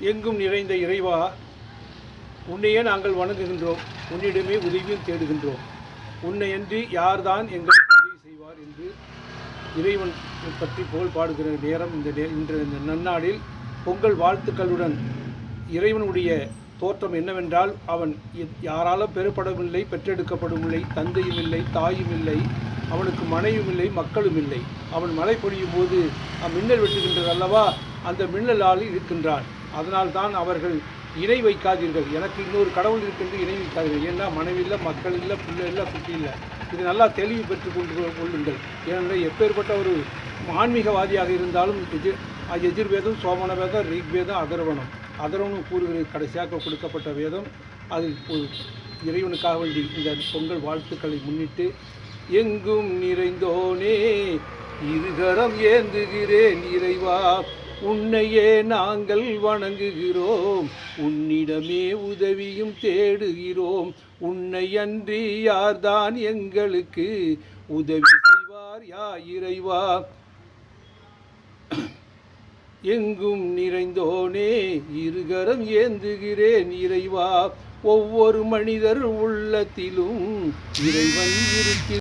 எங்கும் நிறைந்த இறைவா உன்னையே நாங்கள் வணங்குகின்றோம். உன்னிடமே உதவியும் தேடுகின்றோம். உன்னையன்றி யார்தான் எங்களுக்கு உதவி செய்வார் என்று இறைவன் பற்றி புகழ் பாடுகிற நேரம் இந்த நே- இந்த நன்னாளில் பொங்கல் வாழ்த்துக்களுடன் இறைவனுடைய தோற்றம் என்னவென்றால் அவன் யாராலும் பெறப்படவில்லை பெற்றெடுக்கப்படவில்லை தந்தையும் இல்லை தாயும் இல்லை அவனுக்கு மனைவியும் இல்லை மக்களும் இல்லை அவன் மழை பொழியும் போது மின்னல் வெட்டுகின்றது அல்லவா? அந்த மின்னலால் இருக்கின்றான். அதனால் தான் அவர்கள் இணை வைக்காதீர்கள். எனக்கு இன்னொரு கடவுள் இருக்கின்ற இணை வைக்காதீர்கள். ஏன்னா மனைவி இல்லை மக்கள் இல்லை பிள்ளை இல்லை குட்டி இல்லை. இது நல்லா தெளிவு பெற்றுக் கொண்டு கொள்ளுங்கள். ஏனென்றால் எப்பேற்பட்ட ஒரு ஆன்மீகவாதியாக இருந்தாலும் எதிர் எஜிர்வேதம் எதிர்வேதம் சோமன வேதம் ரிக்வேதம் அதர்வனம் அதர்வனம் கூறுகிறது கடைசியாக கொடுக்கப்பட்ட வேதம். அது ஒரு இறைவனுக்காக வேண்டி இந்த பொங்கல் வாழ்த்துக்களை முன்னிட்டு எங்கும் நிறைந்தோனே இருகரம் ஏந்துகிறேன் இறைவா உன்னையே நாங்கள் வணங்குகிறோம். உன்னிடமே உதவியும் தேடுகிறோம். உன்னை அன்றி யார்தான் எங்களுக்கு உதவி செய்வார்? யா இறைவா எங்கும் நிறைந்தோனே இருகரம் ஏந்துகிறேன் இறைவா. ஒவ்வொரு மனிதர் உள்ளத்திலும் இறைவன் இருக்கிற